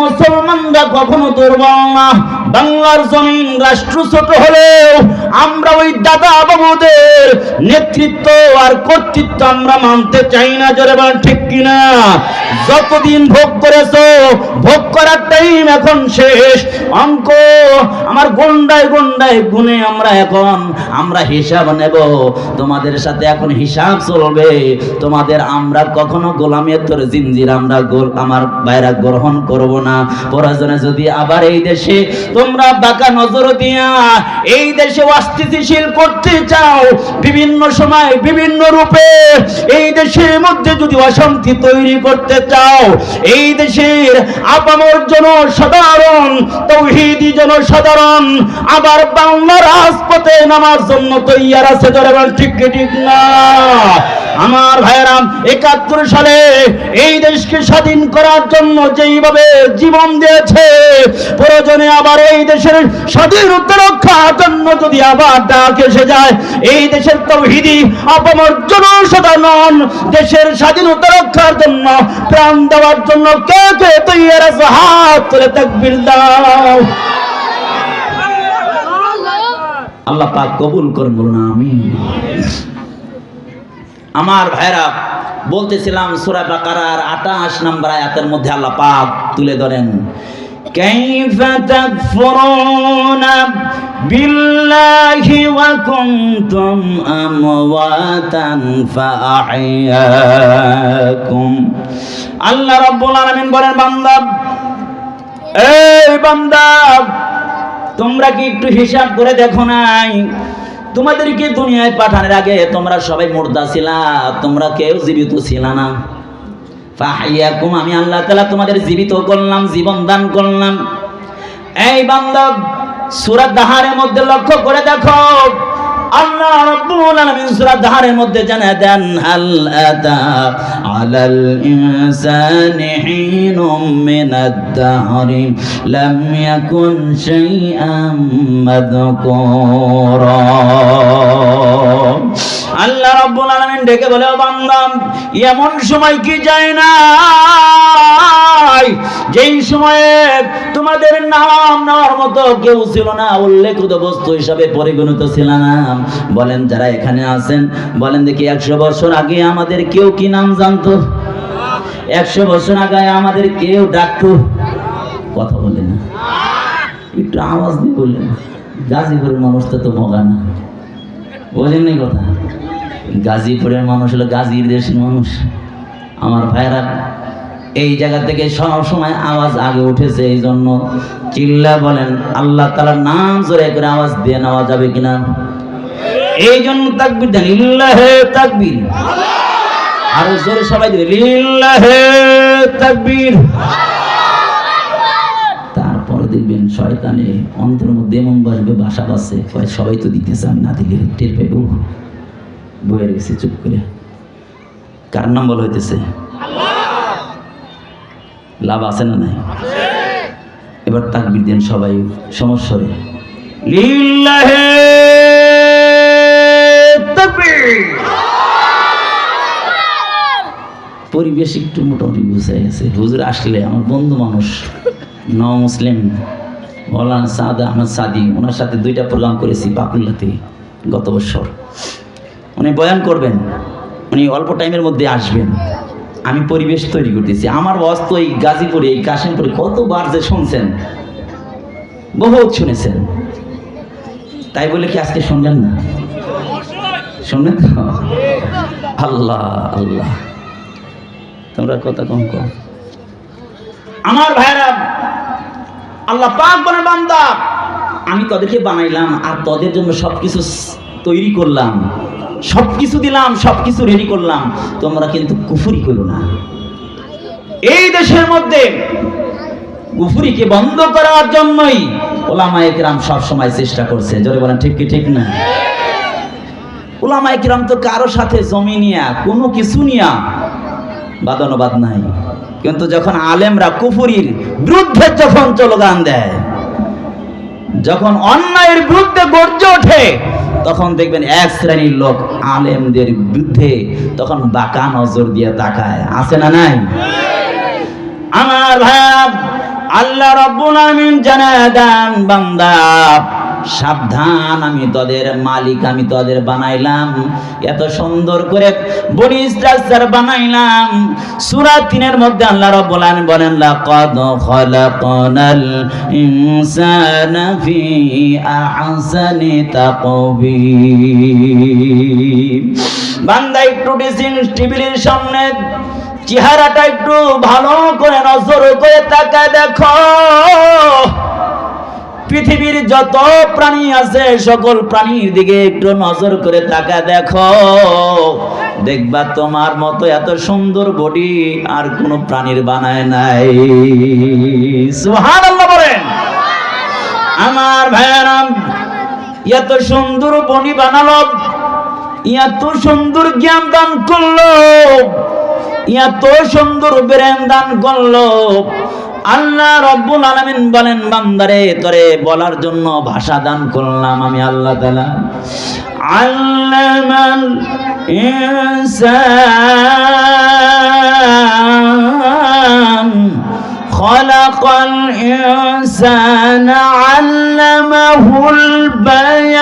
মুসলমানরা কখনো দুর্বল না। বাংলার জমিন রাষ্ট্র ছোট হলেও আমরা ওই দাদা বাবুদের নেতৃত্ব আর কর্তৃত্ব আমরা মানতে চাই না, জোরে ঠিক কিনা? যতদিন ভোগ করেছ, ভোগ করার টাইম এখন শেষ। অঙ্ক গন্ডায় গন্ডায় গুনে আমরা এখন, আমরা হিসাব নেব। তোমাদের সাথে এখন হিসাব চলবে। তোমাদের আমরা কখনো গোলামের তোর জিনজির আমরা আমার বাইরা গ্রহণ করব না। পরাজনে যদি আবার এই দেশে তোমরা বাঁকা নজর দিয়া এই দেশে অস্থিতিশীল করতে চাও, বিভিন্ন সময়, বিভিন্ন রূপে এই দেশের মধ্যে যদি অশান্তি তৈরি করতে চাও, এই দেশের আপামর জনসাধারণ, তৌহিদি জনসাধারণ আবার বাংলা রাজপথে নামার জন্য তৈয়ার আছে ধরে ঠিক ঠিক না? আমার ভাইরাম একাত্তর সালে এই দেশকে স্বাধীন করার জন্য যেইভাবে জীবন দিয়েছে, প্রয়োজনে আবার এই দেশের স্বাধীনতা রক্ষার জন্য যদি আবার ডাক এসে যায়, এই দেশের তৌহিদি, আপামর জনসাধারণ দেশের স্বাধীনতা রক্ষার জন্য প্রাণ দেওয়ার জন্য কে কে আছে? হাত তুলে তাকবীর দাও। আল্লাহ পাক কবুল করুন বলুন আমি আমার ভাইরা বলতেছিলাম সূরা বাকারার 28 নম্বর আয়াতের মধ্যে আল্লাহ পাক তুলে ধরেন كيف تكفرون بالله وكنتم أمواتا فأحياكم আল্লাহ রাব্বুল আলামিন বলেন বান্দা এই বান্দা তোমরা কি একটু হিসাব করে দেখো নাই? তোমাদেরকে দুনিয়ায় পাঠানোর আগে তোমরা সবাই মুর্দা ছিলা, তোমরা কেউ জীবিত ছিল না। ফাহাইয়াকুম, আমি আল্লাহ তালা তোমাদের জীবিত করলাম, জীবন দান করলাম। এই বান্ধব সুরাত দাহারের মধ্যে লক্ষ্য করে দেখো আল্লাহ রাব্বুল আলামিন সূরা দাহারের মধ্যে জানা দেন, হাল আতা আলাল ইনসানি হিনুম মিনাদ দাহরি, লাম ইয়াকুন শাইআম মাযকুরা। আল্লাহ রাব্বুল আলামিন ডেকে বলে, ও বান্দা, এমন সময় কি যায় না? যেই সময়ে তোমাদের নাম নেওয়ার মতো কেউ ছিল না, উল্লেখিত বস্তু হিসাবে পরিগণিত ছিল না। বলেন যারা এখানে আছেন, বলেন দেখি একশো বছর আগে আমাদের কেউ কি নাম জানতো? একশো বছর আগে আমাদের কেউ ডাকতো? কথা বলে না। একটু আওয়াজ দিয়ে বললেন গাজীপুরের মানুষটা তো মগা না। বোঝেননি কথা। গাজীপুরের মানুষ হলো গাজীর দেশের মানুষ। আমার ভাইরা এই জায়গা থেকে সব সময় আওয়াজ আগে উঠেছে এই জন্য চিল্লা বলেন, আল্লাহ তালার নাম জোরে করে আওয়াজ দিয়ে নেওয়া যাবে কিনা? এই জন্য তাকবির দেন ইল্লাহে তাকবির। আরও জোরে সবাই দিবে, লিল্লাহে তাকবির। তারপরে দেখবেন শয়তানে অন্তর মধ্যে এমন বসবে, বাসা বাসে। সবাই তো দিতেছে আমি না দিলে টের পাইব। বইয়ের গেছে চুপ করে। কার নাম বলা হইতেছে? লাভ আছে না নাই? এবার তাকবির দেন সবাই সমস্যরে লিল্লাহে পরিবেশ একটু মোটামুটি বুঝে গেছে। হুজুর আসলে আমার বন্ধু মানুষ ন মুসলিম মৌলানা সাদ আহমদ সাদি ওনার সাথে দুইটা প্রোগ্রাম করেছি বাকুল্লাতে গত বছর। উনি বয়ান করবেন উনি অল্প টাইমের মধ্যে আসবেন। আমি পরিবেশ তৈরি করতেছি। আমার বস তো এই গাজীপুরে, এই কাশিমপুরে কতবার যে শুনছেন, বহুত শুনেছেন। তাই বলে কি আজকে শুনলেন না? শুনলেন আল্লাহ আল্লাহ। তোমরা কথা কম কম আমার ভাইরা আল্লাহ পাক বলে বান্দা, আমি তাদেরকে বানাইলাম আর তাদের জন্য সবকিছু তৈরি করলাম। সব কিছু দিলাম সব কিছু রেডি করলাম। তোমরা কিন্তু কুফুরি করো না। এই দেশের মধ্যে কুফুরিকে বন্ধ করার জন্যই ওলামায়ে কিরাম সব সময় চেষ্টা করছে। জোরে বলেন, ঠিক কি ঠিক না? ওলামায়ে কিরাম তো কারও সাথে জমি নিয়া, কোনো কিছু নিয়া বাদানুবাদ নাই। কিন্তু যখন আলেমরা কুফুরির বিরুদ্ধে যখন চলগান দেয়, যখন অন্যায়ের বিরুদ্ধে গর্জে ওঠে তখন দেখবেন এক শ্রেণির লোক আলেমদের বিরুদ্ধে তখন বাঁকা নজর দিয়ে তাকায়। আছে না নাই? আমার ভাব আল্লাহ রব্বুল আমিন জানা দান বান্দা। সাবধান, আমি তোদের মালিক, আমি তোদের বানাইলাম। এত সুন্দর করে বনি স্ট্রাকচার বানাইলাম। সূরা তিনের মধ্যে আল্লাহ রাব্বুল আলামিন বলেন, লাকাদ খালাকনাল ইনসানা ফি আহসানি তাকবীর বান্দা একটু ড্রেসিং টেবিলের সামনে চেহারাটা একটু ভালো করে নজর করে তাকায় দেখো। পৃথিবীর যত প্রাণী আছে, সকল প্রাণীর দিকে একটু নজর করে তাকা দেখো। দেখবা তোমার মতো এত সুন্দর বডি আর কোন প্রাণীর বানায় নাই। সুবহানাল্লাহ বলেন। আমার ভাইয়ারাম এত সুন্দর বডি বানালো এত সুন্দর জ্ঞান দান করল, এত সুন্দর ব্রেন দান করল আল্লাহ রব্বুল আলামিন বলেন, বান্দারে, তোরে বলার জন্য ভাষা দান করলাম আমি আল্লাহ তালা আল্লামাল ইনসান খলাকাল ইনসান আল্লামাহুল বায়ান।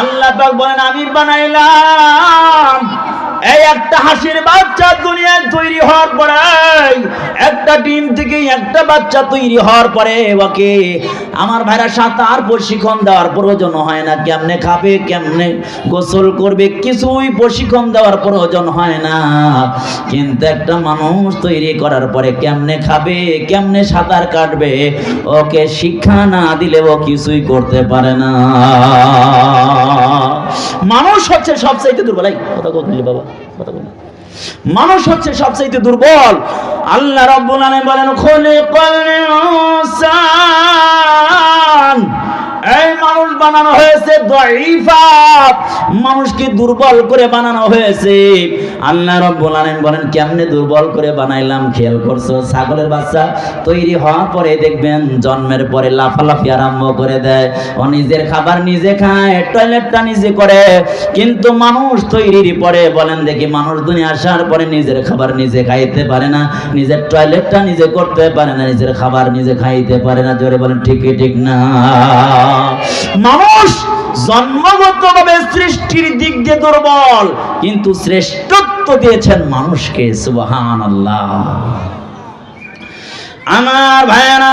আল্লাহ পাক বলেন, আমি বানাইলাম একটা হাসির বাচ্চা দুনিয়ায় তৈরি হওয়ার পরে, একটা ডিম থেকে একটা বাচ্চা তৈরি হওয়ার পরে, ওকে আমার ভাইরা সাঁতার প্রশিক্ষণ দেওয়ার প্রয়োজন হয় না। কেমনে খাবে, কেমনে গোসল করবে, কিছুই প্রশিক্ষণ দেওয়ার প্রয়োজন হয় না। কিন্তু একটা মানুষ তৈরি করার পরে কেমনে খাবে, কেমনে সাঁতার কাটবে, ওকে শিক্ষা না দিলে ও কিছুই করতে পারে না। মানুষ হচ্ছে সবচাইতে দুর্বলাই কথা বাবা। কথা বল মানুষ হচ্ছে সবচেয়ে দুর্বল। আল্লাহ রাব্বুল বলেন, খলিকাল ইনসান। এই মানুষ বানানো হয়েছে মানুষকে দুর্বল করে বানানো হয়েছে। আল্লাহ রাব্বুল আলামিন বলেন, কেমনে দুর্বল করে বানাইলাম? খেয়াল করছ? ছাগলের বাচ্চা তৈরি হওয়ার পরে দেখবেন জন্মের পরে লাফালাফি আরম্ভ করে দেয়। ও নিজের খাবার নিজে খায় টয়লেটটা নিজে করে। কিন্তু মানুষ তৈরির পরে বলেন, দেখি মানুষ দুনিয়া আসার পরে নিজের খাবার নিজে খাইতে পারে না, নিজের টয়লেটটা নিজে করতে পারে না, নিজের খাবার নিজে খাইতে পারে না। জোরে বলেন ঠিকই ঠিক না? মানুষ জন্মগতভাবে সৃষ্টির দিক দিয়ে দুর্বল, কিন্তু শ্রেষ্ঠত্ব দিয়েছেন মানুষকে সুবহান আল্লাহ আমার ভাইয়ারা,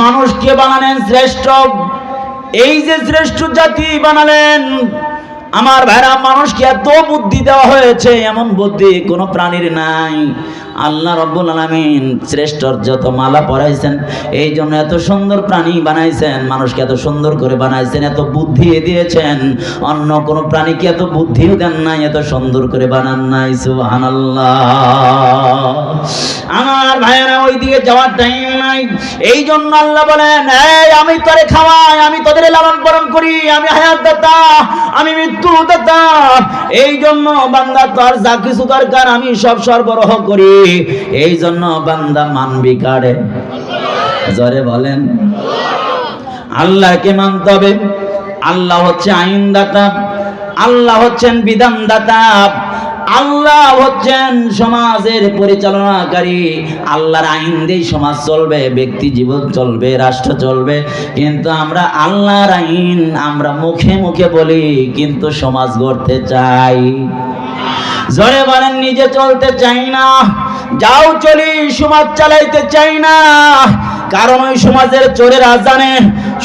মানুষকে বানালেন শ্রেষ্ঠ, এই যে শ্রেষ্ঠ জাতি বানালেন আমার ভাইরা মানুষকে এত বুদ্ধি দেওয়া হয়েছে এমন বুদ্ধি কোনো প্রাণীর নাই। আল্লাহ রব্বুল আলামিন শ্রেষ্ঠর যত মালা পরাইছেন, এই জন্য এত সুন্দর প্রাণী বানাইছেন, মানুষকে এত সুন্দর করে বানাইছেন, এত বুদ্ধি দিয়েছেন, অন্য কোনো প্রাণীকে এত বুদ্ধিও দেন নাই, এত সুন্দর করে বানান নাই, সুবহানাল্লাহ। আমার ভাইয়েরা ওই দিকে যাওয়ার টাইম নাই। এই জন্য আল্লাহ বলেন, এই, আমি তোরে খাওয়াই, আমি তোদের লালন পালন করি, আমি হায়াত দাতা আমি মৃত্যু দাতা এই জন্য বান্দা তোর যা কিছু দরকার, আমি সব সরবরাহ করি। এই জন্য বান্দা মানবি কাড়ে জরে বলেন। আল্লাহকে মানতে হবে। আল্লাহ হচ্ছে আইনদাতা। আল্লাহ হচ্ছেন বিধানদাতা। আল্লাহ হচ্ছেন সমাজের পরিচালনাকারী। আল্লাহর আইন দিয়ে সমাজ চলবে, ব্যক্তি জীবন চলবে, রাষ্ট্র চলবে। কিন্তু আমরা আল্লাহর আইন আমরা মুখে মুখে বলি, কিন্তু সমাজ গড়তে চাই। জোরে বলেন, নিজে চলতে চাই না। যাও চলি, সমাজ চালাইতে চাই না। কারণ ওই সমাজের চোরের আজানে,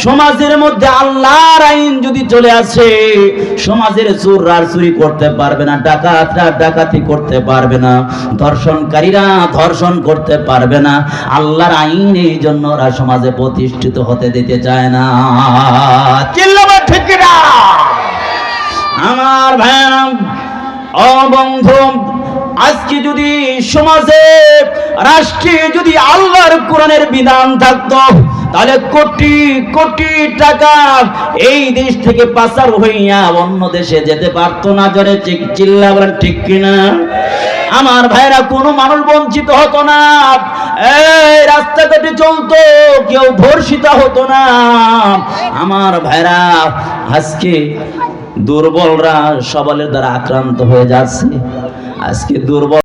সমাজের মধ্যে আল্লাহর আইন যদি চলে আসে, সমাজের চোর আর চুরি করতে পারবে না ডাকাতরা ডাকাতি করতে পারবে না, ধর্ষণকারীরা ধর্ষণ করতে পারবে না, আল্লাহর আইন এই জন্য ওরা সমাজে প্রতিষ্ঠিত হতে দিতে চায় না। ঠিক আমার ভাইয়া ও বন্ধু আজকে যদি সমাজে, রাষ্ট্রে যদি আল্লাহর কোরআনের বিধান থাকতো, তাহলে কোটি কোটি টাকা এই দেশ থেকে পাচার হইয়া অন্য দেশে যেতে পারতো না। জোরে চিল্লা বলেন, ঠিক কিনা? আমার ভাইরা কোনো মানুষ বঞ্চিত হতো না। এই রাস্তাঘাটে চলতো, কেউ ধর্ষিত হতো না। আমার ভাইরা আজকে দুর্বলরা সবলের দ্বারা আক্রান্ত হয়ে যাচ্ছে। আজকে দুর্বল